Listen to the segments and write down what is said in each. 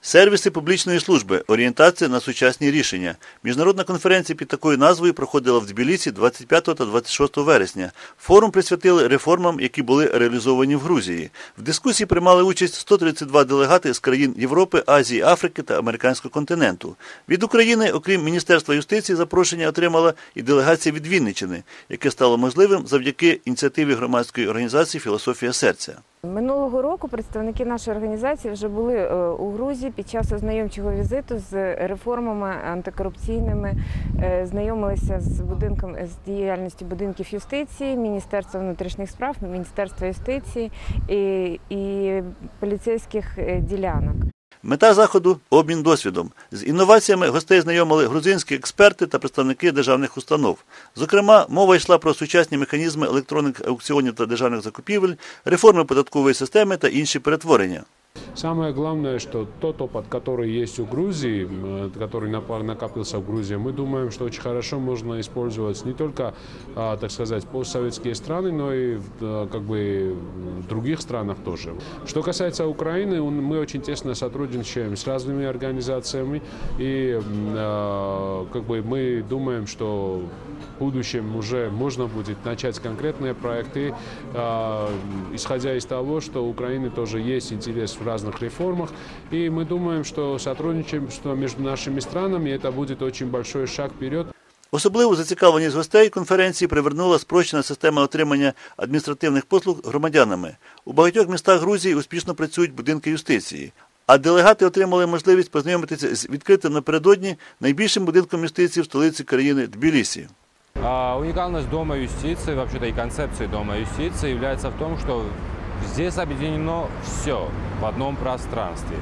Сервіси публічної служби, орієнтація на сучасні рішення. Міжнародна конференція під такою назвою проходила в Тбілісі 25 та 26 вересня. Форум присвятили реформам, які були реалізовані в Грузії. В дискусії приймали участь 132 делегати з країн Європи, Азії, Африки та Американського континенту. Від України, окрім Міністерства юстиції, запрошення отримала і делегація від Вінниччини, яке стало можливим завдяки ініціативі громадської організації Філософія серця. Минулого року представники нашої організації вже були е, у Грузії під час ознайомчого візиту з реформами антикорупційними, е, знайомилися з будинком з діяльністю будинків юстиції, Міністерства внутрішніх справ, Міністерства юстиції і, і поліцейських е, ділянок. Мета заходу обмін досвідом. З інноваціями гостей знайомили грузинські експерти та представники державних установ. Зокрема, мова йшла про сучасні механізми електронних аукціонів та державних закупівель, реформи податкової системи та інші перетворення. Самое главное, что тот опыт, который есть у Грузии, м, который накопился в Грузии, мы думаем, что очень хорошо можно использовать не только, а, так сказать, постсоветские страны, но и а, как бы в других странах тоже. Что касается Украины, мы очень тесно сотрудничаем с разными организациями, и а, как бы мы думаем, что в будущем уже можно будет начать конкретные проекты, а, исходя из того, что у Украины тоже есть интерес в разных реформах. И мы думаем, что сотрудничество между нашими странами это будет очень большой шаг вперед. Особливу зацікавленість гостей конференції привернула спрощена система отримання адміністративних послуг громадянами. У багатьох містах Грузії успішно працюють будинки юстиції. А делегати отримали можливість познайомитися з відкритим напередодні найбільшим будинком юстиції в столиці країни Тбілісі. Уникальность Дома юстиции, вообще-то и концепции Дома юстиции является в том, что здесь объединено все в одном пространстве.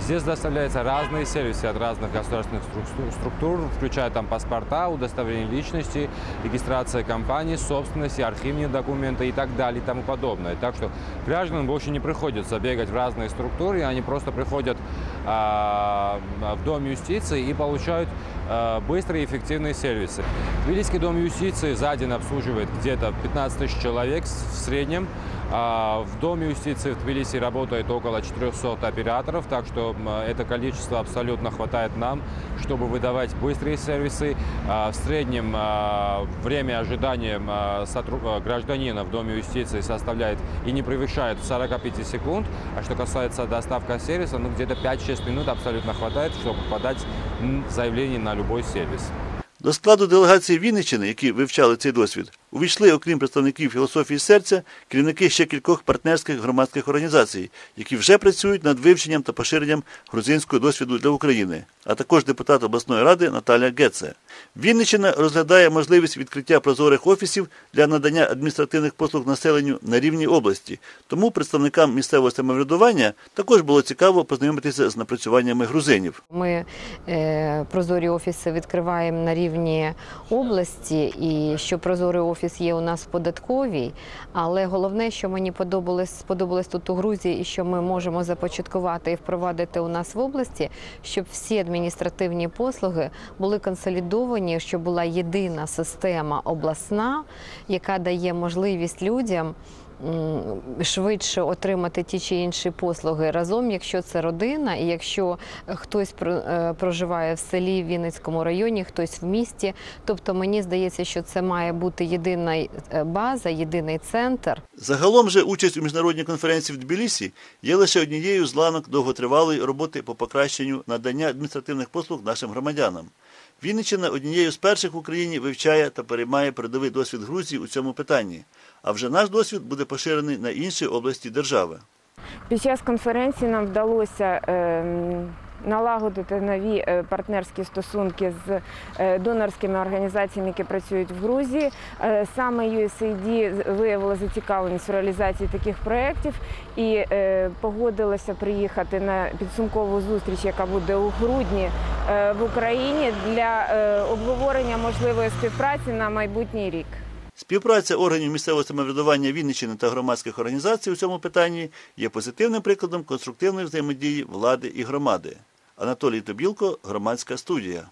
Здесь доставляются разные сервисы от разных государственных стру- структур, включая там паспорта, удостоверение личности, регистрация компаний, собственности, архивные документы и так далее и тому подобное. Так что гражданам больше не приходится бегать в разные структуры, они просто приходят а, в Дом юстиции и получают а, быстрые и эффективные сервисы. Тбилисский дом юстиции за день обслуживает где-то 15 тысяч человек в среднем. А В Доме юстиции в Тбилиси работает около 400 операторов, так что м, это количество абсолютно хватает нам, чтобы выдавать быстрые сервисы. А, В среднем а, время ожидания а, сотру- а, гражданина в Доме юстиции составляет и не превышает 45 секунд. А что касается доставка сервиса, ну где-то 5-6 минут абсолютно хватает, чтобы подать м, заявление на любой сервис. До складу делегації Вінниччини, які вивчали цей досвід, увійшли, окрім представників філософії серця, керівники ще кількох партнерських громадських організацій, які вже працюють над вивченням та поширенням грузинського досвіду для України, а також депутат обласної ради Наталя Геце. Вінниччина розглядає можливість відкриття прозорих офісів для надання адміністративних послуг населенню на рівні області. Тому представникам місцевого самоврядування також було цікаво познайомитися з напрацюваннями грузинів. Ми е, прозорі офіси відкриваємо на рівні області, і що прозорий офіс є у нас в податковій. Але головне, що мені подобалось, сподобалось тут у Грузії, і що ми можемо започаткувати і впровадити у нас в області, щоб всі адміністративні послуги були консолідовані, щоб була єдина система обласна, яка дає можливість людям швидше отримати ті чи інші послуги разом, якщо це родина, і якщо хтось про- е, проживає в селі в Вінницькому районі, хтось в місті. Тобто мені здається, що це має бути єдина е, база, єдиний центр. Загалом же участь у міжнародній конференції в Тбілісі є лише однією з ланок довготривалої роботи по покращенню надання адміністративних послуг нашим громадянам. Вінниччина однією з перших в Україні вивчає та переймає передовий досвід Грузії у цьому питанні. А вже наш досвід буде поширений на інші області держави. Під час конференції нам вдалося ем, налагодити нові е, партнерські стосунки з е, донорськими організаціями, які працюють в Грузії. Е, Саме USAID виявило зацікавленість в реалізації таких проєктів і погодилося приїхати на підсумкову зустріч, яка буде у грудні в Україні для обговорення можливої співпраці на майбутній рік. Співпраця органів місцевого самоврядування Вінниччини та громадських організацій у цьому питанні є позитивним прикладом конструктивної взаємодії влади і громади. Анатолій Тобілко, громадська студія.